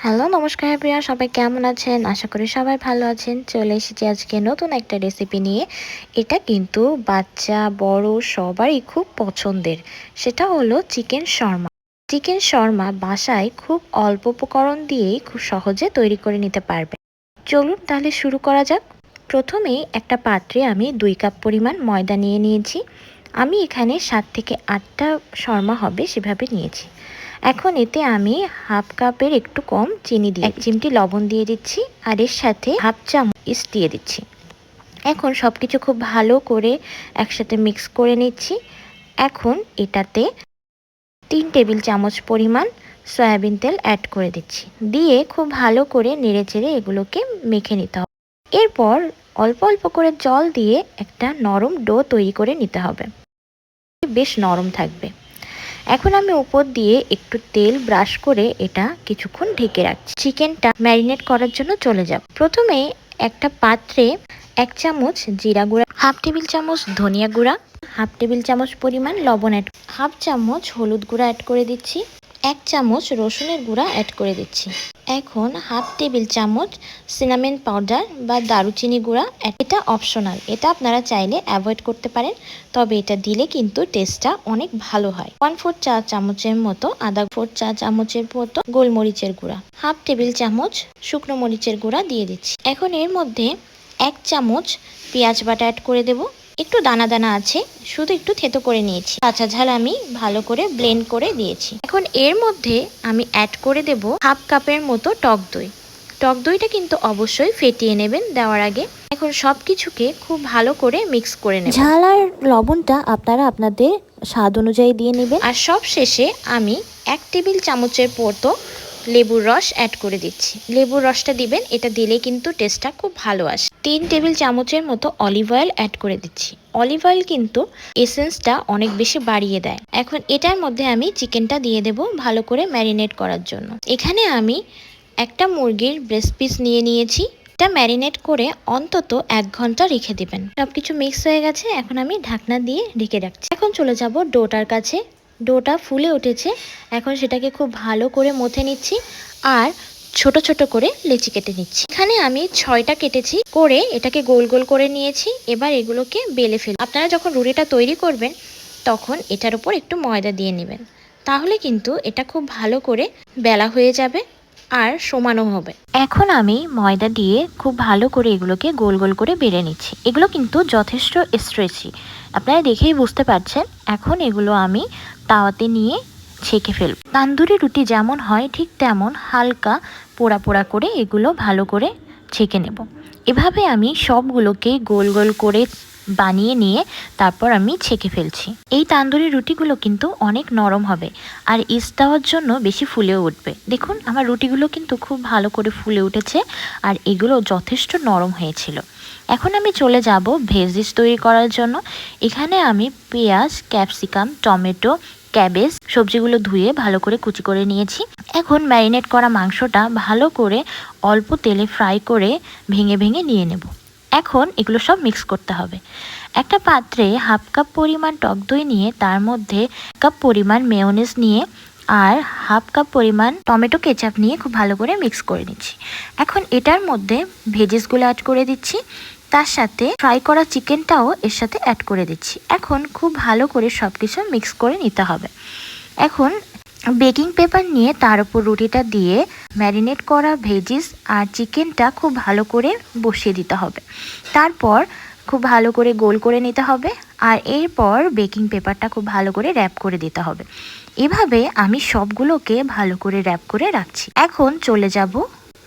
Hello, নমস্কার প্রিয়া, সবাই কেমন আছেন? আশা করি সবাই ভালো আছেন। চলে এসেছি আজকে নতুন একটা রেসিপি নিয়ে। এটা কিন্তু বাচ্চা, বড়, সবারই খুব পছন্দের। সেটা হলো চিকেন শর্মা। চিকেন শর্মা বাসায় খুব অল্প উপকরণ দিয়েই খুব সহজে তৈরি করে নিতে পারবে। চলুন তাহলে শুরু করা যাক। প্রথমেই একটা পাত্রে আমি দুই কাপ পরিমাণ ময়দা নিয়ে নিয়েছি। আমি এখানে সাত থেকে আটটা শর্মা হবে সেভাবে নিয়েছি। এখন এতে আমি হাফ কাপের একটু কম চিনি দিয়ে এক চিমটি লবণ দিয়ে দিচ্ছি আর এর সাথে হাফ চামচ দিয়ে দিচ্ছি। এখন সব কিছু খুব ভালো করে একসাথে মিক্স করে নিচ্ছি। এখন এটাতে তিন টেবিল চামচ পরিমাণ সয়াবিন তেল অ্যাড করে দিচ্ছি। দিয়ে খুব ভালো করে নেড়ে চেড়ে এগুলোকে মেখে নিতে হবে। এরপর অল্প অল্প করে জল দিয়ে একটা নরম ডো তৈরি করে নিতে হবে। বেশ নরম থাকবে। এখন আমি উপর দিয়ে একটু তেল ব্রাশ করে এটা কিছুক্ষণ ঢেকে রাখছি। চিকেনটা ম্যারিনেট করার জন্য চলে যাব। প্রথমে একটা পাত্রে এক চামচ জিরা গুঁড়া, হাফ টেবিল চামচ ধনিয়া গুঁড়া, হাফ টেবিল চামচ পরিমাণ লবণ অ্যাড, হাফ চামচ হলুদ গুঁড়া অ্যাড করে দিচ্ছি। এক চামচ রসুনের গুঁড়া অ্যাড করে দিচ্ছি। এখন হাফ টেবিল চামচ সিনামেন পাউডার বা দারুচিনি গুঁড়া এটা অপশনাল এটা আপনারা চাইলে অ্যাভয়েড করতে পারেন, তবে এটা দিলে কিন্তু টেস্টটা অনেক ভালো হয়। ওয়ান ফোর চা চামচের মতো আদা ফোর চা চামচের মতো গোলমরিচের গুঁড়া। হাফ টেবিল চামচ শুকনো মরিচের গুঁড়া দিয়ে দিচ্ছি। এখন এর মধ্যে এক চামচ পেঁয়াজ বাটা অ্যাড করে দেবো। একটু দানা দানা আছে শুধু একটু থেতো করে নিয়েছি। কাঁচা ঝাল আমি ভালো করে ব্লেন্ড করে দিয়েছি। এখন এর মধ্যে আমি অ্যাড করে দেব হাফ কাপের মতো টক দই। টক দইটা কিন্তু অবশ্যই ফেটিয়ে নেবেন দেওয়ার আগে। এখন সব কিছুকে খুব ভালো করে মিক্স করে নেবেন ঝাল আর লবণটা আপনারা আপনাদের স্বাদ অনুযায়ী দিয়ে নেবেন। আর সব শেষে আমি এক টেবিল চামচের পরতো লেবুর রস অ্যাড করে দিচ্ছি। লেবুর রসটা দিবেন, এটা দিলে কিন্তু টেস্টটা খুব ভালো আসে। তিন টেবিল চামচের মতো অলিভ অয়েল অ্যাড করে দিচ্ছি। অলিভ অয়েল কিন্তু এসেন্সটা অনেক বেশি বাড়িয়ে দেয়। এখন এটার মধ্যে আমি চিকেনটা দিয়ে দেব ভালো করে ম্যারিনেট করার জন্য। এখানে আমি একটা মুরগির ব্রেস্ট পিস নিয়ে নিয়েছি। এটা ম্যারিনেট করে অন্তত এক ঘণ্টা রেখে দিবেন। সব কিছু মিক্স হয়ে গেছে, এখন আমি ঢাকনা দিয়ে ঢেকে রাখছি। এখন চলে যাব ডোটার কাছে। ডোটা ফুলে উঠেছে। এখন সেটাকে খুব ভালো করে মথে নিচ্ছি আর ছোট ছোট করে লেচি কেটে নিচ্ছি। এখানে আমি ছয়টা কেটেছি করে এটাকে গোল গোল করে নিয়েছি। এবার এগুলোকে বেলে ফেল আপনারা যখন রুটিটা তৈরি করবেন, তখন এটার উপর একটু ময়দা দিয়ে নেবেন। তাহলে কিন্তু এটা খুব ভালো করে বেলা হয়ে যাবে। আর সমানও হবে। এখন আমি ময়দা দিয়ে খুব ভালো করে এগুলোকে গোল গোল করে বেড়ে নিচ্ছি। এগুলো কিন্তু যথেষ্ট স্ট্রেচি আপনারা দেখেই বুঝতে পারছেন, এখন এগুলো আমি তাওয়াতে নিয়ে ছেঁকে ফেলব। তান্দুরি রুটি যেমন হয় ঠিক তেমন হালকা পোড়া পোড়া করে এগুলো ভালো করে ছেঁকে নেব। এভাবে আমি সবগুলোকে গোল গোল করে বানিয়ে নিয়ে তারপর আমি ছেঁকে ফেলছি। এই তান্দুরি রুটিগুলো কিন্তু অনেক নরম হবে আর ইস দেওয়ার জন্য বেশি ফুলেও উঠবে। দেখুন, আমার রুটিগুলো কিন্তু খুব ভালো করে ফুলে উঠেছে আর এগুলো যথেষ্ট নরম হয়েছিল। এখন আমি চলে যাব ভেজিস তৈরি করার জন্য। এখানে আমি পেঁয়াজ, ক্যাপসিকাম, টমেটো, ক্যাবেজ সবজিগুলো ধুয়ে ভালো করে কুচি করে নিয়েছি। এখন ম্যারিনেট করা মাংসটা ভালো করে অল্প তেলে ফ্রাই করে ভেঙে ভেঙে নিয়ে নেব। এখন এগুলো সব মিক্স করতে হবে। একটা পাত্রে হাফ কাপ পরিমাণ টক দই নিয়ে তার মধ্যে কাপ পরিমাণ মেয়নিজ নিয়ে আর হাফ কাপ পরিমাণ টমেটো কেচাপ নিয়ে খুব ভালো করে মিক্স করে নিচ্ছি। এখন এটার মধ্যে ভেজেসগুলো অ্যাড করে দিচ্ছি। তার সাথে ফ্রাই করা চিকেনটাও এর সাথে অ্যাড করে দিচ্ছি। এখন খুব ভালো করে সব কিছু মিক্স করে নিতে হবে। এখন বেকিং পেপার নিয়ে তার উপর রুটিটা দিয়ে ম্যারিনেট করা ভেজিস আর চিকেনটা খুব ভালো করে বসিয়ে দিতে হবে। তারপর খুব ভালো করে গোল করে নিতে হবে আর এরপর বেকিং পেপারটা খুব ভালো করে র্যাপ করে দিতে হবে। এভাবে আমি সবগুলোকে ভালো করে র্যাপ করে রাখছি। এখন চলে যাব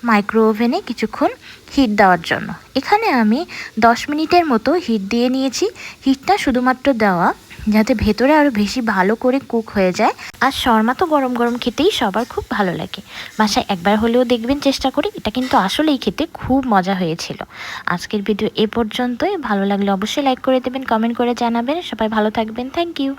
মাইক্রো ওভেনে কিছুক্ষণ হিট দেওয়ার জন্য। এখানে আমি 10 মিনিটের মতো হিট দিয়ে নিয়েছি। হিটটা শুধুমাত্র দেওয়া যাতে ভেতরে আরও বেশি ভালো করে কুক হয়ে যায়। আর শর্মা তো গরম গরম খেতেই সবার খুব ভালো লাগে। বাসায় একবার হলেও দেখবেন চেষ্টা করি, এটা কিন্তু আসলেই খেতে খুব মজা হয়েছিল। আজকের ভিডিও এ পর্যন্তই। ভালো লাগলে অবশ্যই লাইক করে দেবেন কমেন্ট করে জানাবেন। সবাই ভালো থাকবেন। Thank you